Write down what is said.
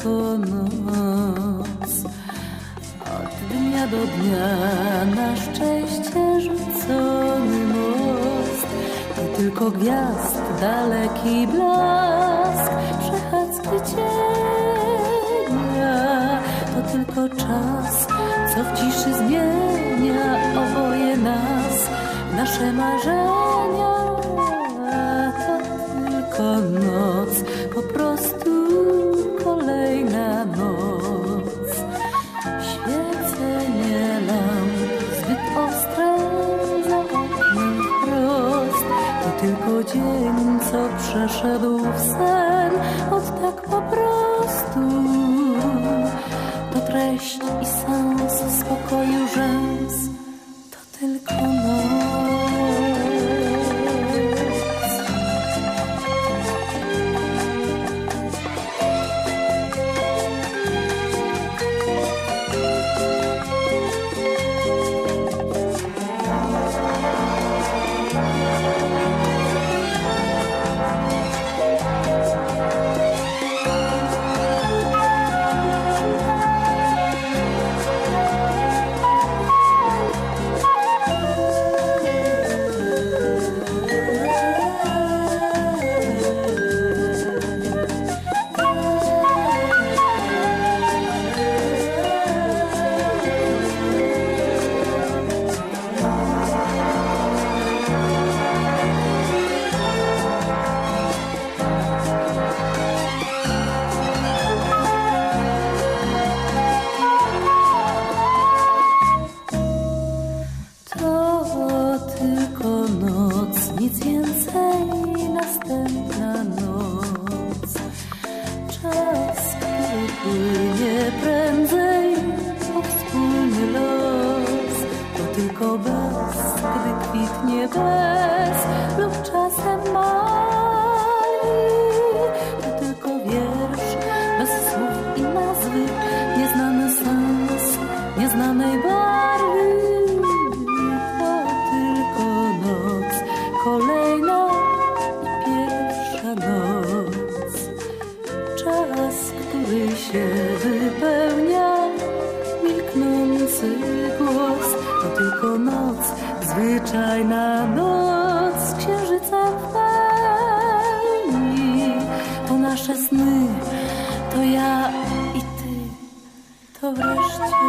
jako noc. Od dnia do dnia na szczęście rzucony most i tylko gwiazd daleki blask przechadzki cienia. To tylko czas, co w ciszy zmienia oboje nas, nasze marzenia. To tylko noc, po prostu dzień, co przeszedł w sen, od tak po prostu. To treść i sens spokoju rzęs, to tylko noc. Płynie prędzej o wspólny los. To tylko bez, gdy kwitnie bez lub czasem się wypełnia, milknący głos. To tylko noc, zwyczajna noc, z księżycem w pełni. To nasze sny, to ja i ty, to wreszcie